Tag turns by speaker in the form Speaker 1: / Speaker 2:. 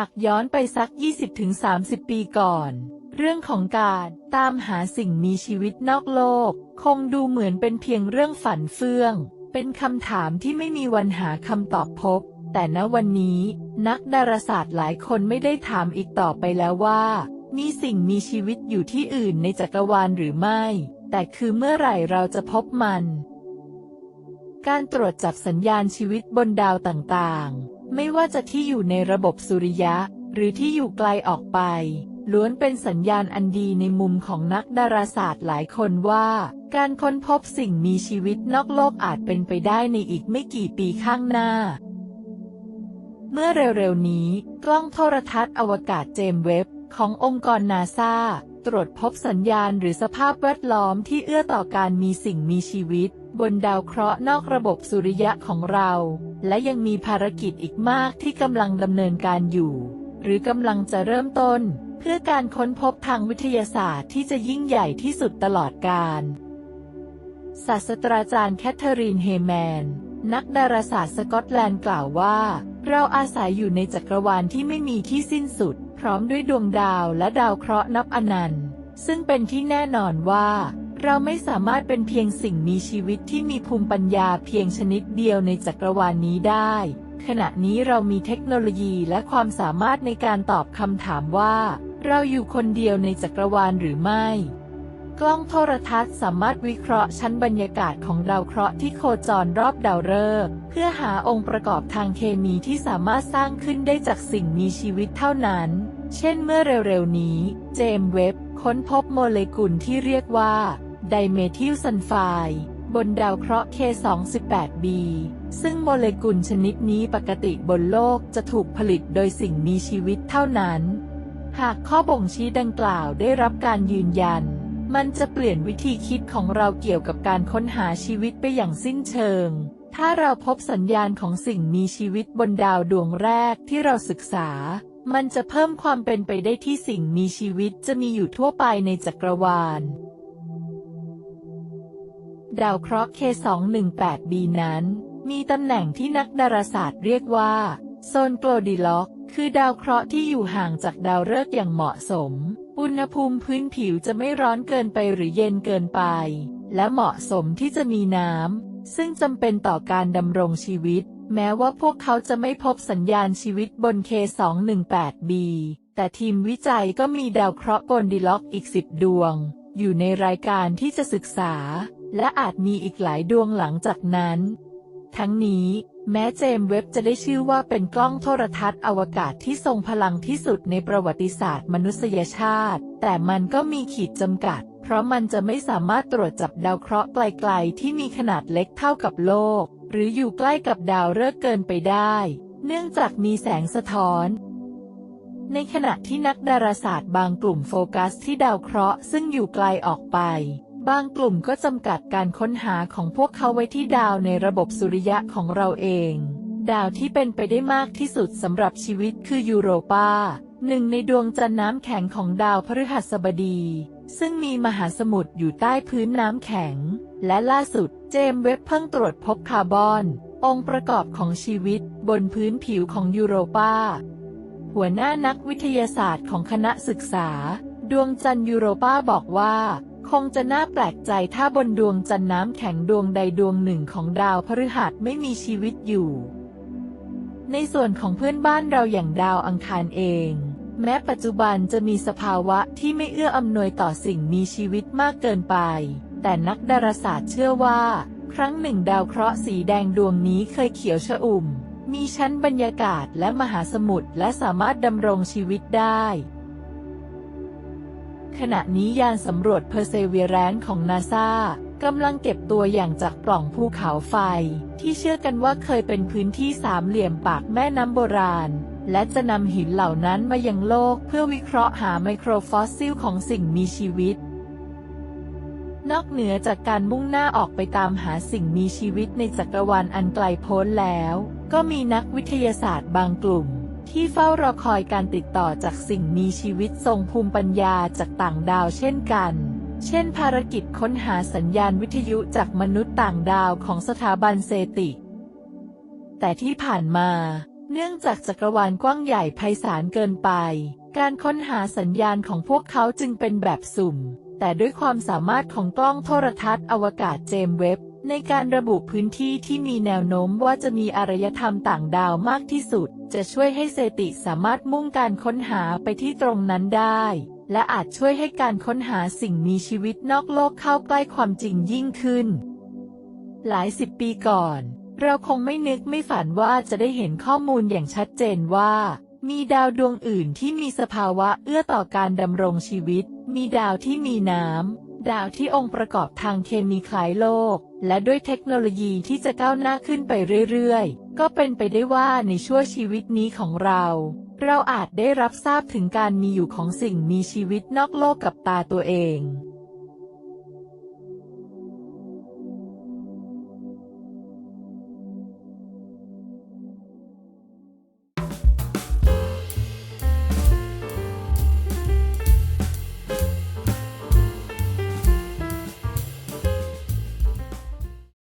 Speaker 1: หากย้อนไปสัก 20-30 ปีก่อน เรื่องของการตามหาสิ่งมีชีวิตนอกโลก คงดูเหมือนเป็นเพียงเรื่องฝันเฟื่อง เป็นคำถามที่ไม่มีวันหาคำตอบพบ แต่ณวันนี้ นักดาราศาสตร์หลายคนไม่ได้ถามอีกต่อไปแล้วว่า มีสิ่งมีชีวิตอยู่ที่อื่นในจักรวาลหรือไม่ แต่คือเมื่อไหร่เราจะพบมัน การตรวจจับสัญญาณชีวิตบนดาวต่างๆ ไม่ว่าจะที่อยู่ในระบบสุริยะ หรือที่อยู่ไกลออกไป ล้วนเป็นสัญญาณอันดีในมุมของนักดาราศาสตร์หลายคนว่า การค้นพบสิ่งมีชีวิตนอกโลกอาจเป็นไปได้ในอีกไม่กี่ปีข้างหน้า เมื่อเร็วๆนี้ กล้องโทรทัศน์อวกาศเจมเว็บขององค์กรนาซาตรวจพบสัญญาณหรือสภาพแวดล้อมที่เอื้อต่อการมีสิ่งมีชีวิต บนดาวเคราะห์นอกระบบสุริยะของเรา และยังมีภารกิจอีกมากที่กำลังดำเนินการอยู่ หรือกำลังจะเริ่มต้น เพื่อการค้นพบทางวิทยาศาสตร์ที่จะยิ่งใหญ่ที่สุดตลอดกาลศาสตราจารย์แคทเธอรีนเฮแมน นักดาราศาสตร์สกอตแลนด์กล่าวว่า เราอาศัยอยู่ในจักรวาลที่ไม่มีที่สิ้นสุด พร้อมด้วยดวงดาวและดาวเคราะห์นับอนันต์ ซึ่งเป็นที่แน่นอนว่า เราไม่สามารถเป็นเพียงสิ่งมีชีวิตที่มีภูมิปัญญาเพียงชนิดเดียวในจักรวาลนนี้ได้ ขณะนี้เรามีเทคโนโลยีและความสามารถในการตอบคำถามว่า เราอยู่คนเดียวในจักรวาลหรือไม่ กล้องโทรทัศน์สามารถวิเคราะห์ชั้นบรรยากาศของดาวเคราะห์ที่โคจรรอบดาวฤกษ์เพื่อหาองค์ประกอบทางเคมีที่สามารถสร้างขึ้นได้จากสิ่งมีชีวิตเท่านั้น เช่นเมื่อเร็วๆนี้ เจมส์เว็บค้นพบโมเลกุลที่เรียกว่า ไดเมทิลซัลไฟด์บนดาวเคราะห์ K28b ซึ่งโมเลกุลชนิดนี้ปกติบนโลกจะถูกผลิตโดยสิ่งมีชีวิตเท่านั้น หากข้อบ่งชี้ดังกล่าวได้รับการยืนยัน มันจะเปลี่ยนวิธีคิดของเราเกี่ยวกับการค้นหาชีวิตไปอย่างสิ้นเชิง ถ้าเราพบสัญญาณของสิ่งมีชีวิตบนดาวดวงแรกที่เราศึกษา มันจะเพิ่มความเป็นไปได้ที่สิ่งมีชีวิตจะมีอยู่ทั่วไปในจักรวาล ดาวเคราะห์ K218b นั้น มีตำแหน่งที่นักดาราศาสตร์เรียกว่า โซนโกลดิล็อก คือดาวเคราะห์ที่อยู่ห่างจากดาวฤกษ์อย่างเหมาะสม อุณหภูมิพื้นผิวจะไม่ร้อนเกินไปหรือเย็นเกินไป และเหมาะสมที่จะมีน้ำ ซึ่งจำเป็นต่อการดำรงชีวิต แม้ว่าพวกเขาจะไม่พบสัญญาณชีวิตบน K218b แต่ทีมวิจัยก็มีดาวเคราะห์โกลดิล็อกอีกสิบดวง อยู่ในรายการที่จะศึกษา และอาจมีอีกหลายดวงหลังจากนั้น ทั้งนี้แม้เจมส์เว็บจะได้ชื่อว่าเป็นกล้องโทรทัศน์อวกาศที่ทรงพลังที่สุดในประวัติศาสตร์มนุษยชาติ แต่มันก็มีขีดจำกัด เพราะมันจะไม่สามารถตรวจจับดาวเคราะห์ไกลๆ ที่มีขนาดเล็กเท่ากับโลก หรืออยู่ใกล้กับดาวฤกษ์เกินไปได้ เนื่องจากมีแสงสะท้อน ในขณะที่นักดาราศาสตร์บางกลุ่มโฟกัสที่ดาวเคราะห์ซึ่งอยู่ไกลออกไป บางกลุ่มก็จำกัดการค้นหาของพวกเขาไว้ที่ดาวในระบบสุริยะของเราเอง ดาวที่เป็นไปได้มากที่สุดสำหรับชีวิตคือยูโรปาหนึ่งในดวงจันทร์น้ำแข็งของดาวพฤหัสบดี ซึ่งมีมหาสมุทรอยู่ใต้พื้นน้ำแข็ง และล่าสุดเจมส์เว็บเพิ่งตรวจพบคาร์บอน องค์ประกอบของชีวิตบนพื้นผิวของยูโรปาหัวหน้านักวิทยาศาสตร์ของคณะศึกษา ดวงจันทร์ยูโรปาบอกว่า คงจะน่าแปลกใจถ้าบนดวงจันทร์น้ำแข็งดวงใดดวงหนึ่งของดาวพฤหัสไม่มีชีวิตอยู่ ในส่วนของเพื่อนบ้านเราอย่างดาวอังคารเอง แม้ปัจจุบันจะมีสภาวะที่ไม่เอื้ออำนวยต่อสิ่งมีชีวิตมากเกินไป แต่นักดาราศาสตร์เชื่อว่า ครั้งหนึ่งดาวเคราะห์สีแดงดวงนี้เคยเขียวชอุ่ม มีชั้นบรรยากาศและมหาสมุทรและสามารถดำรงชีวิตได้ ขณะนี้ยานสำรวจเพอร์เซเวเรนของนาซากำลังเก็บตัวอย่างจากปล่องภูเขาไฟ ที่เชื่อกันว่าเคยเป็นพื้นที่สามเหลี่ยมปากแม่น้ำโบราณ และจะนำหินเหล่านั้นมายังโลกเพื่อวิเคราะห์หาไมโครฟอสซิลของสิ่งมีชีวิต นอกเหนือจากการมุ่งหน้าออกไปตามหาสิ่งมีชีวิตในจักรวาลอันไกลโพ้นแล้ว ก็มีนักวิทยาศาสตร์บางกลุ่ม ที่เฝ้ารอคอยการติดต่อจากสิ่งมีชีวิตทรงภูมิปัญญาจากต่างดาวเช่นกัน เช่นภารกิจค้นหาสัญญาณวิทยุจากมนุษย์ต่างดาวของสถาบันเซติก แต่ที่ผ่านมา เนื่องจากจักรวาลกว้างใหญ่ไพศาลเกินไป การค้นหาสัญญาณของพวกเขาจึงเป็นแบบสุ่ม แต่ด้วยความสามารถของกล้องโทรทัศน์อวกาศเจมเว็บ ในการระบุพื้นที่ที่มีแนวโน้มว่าจะมีอารยธรรมต่างดาวมากที่สุด จะช่วยให้เซติสามารถมุ่งการค้นหาไปที่ตรงนั้นได้ และอาจช่วยให้การค้นหาสิ่งมีชีวิตนอกโลกเข้าใกล้ความจริงยิ่งขึ้น หลายสิบปีก่อน เราคงไม่นึกไม่ฝันว่าจะได้เห็นข้อมูลอย่างชัดเจนว่า มีดาวดวงอื่นที่มีสภาวะเอื้อต่อการดำรงชีวิต มีดาวที่มีน้ำดาวที่องค์ประกอบทางเคมีคล้ายโลก และด้วยเทคโนโลยีที่จะก้าวหน้าขึ้นไปเรื่อยๆ ก็เป็นไปได้ว่าในช่วงชีวิตนี้ของเรา เราอาจได้รับทราบถึงการมีอยู่ของสิ่งมีชีวิตนอกโลกกับตาตัวเอง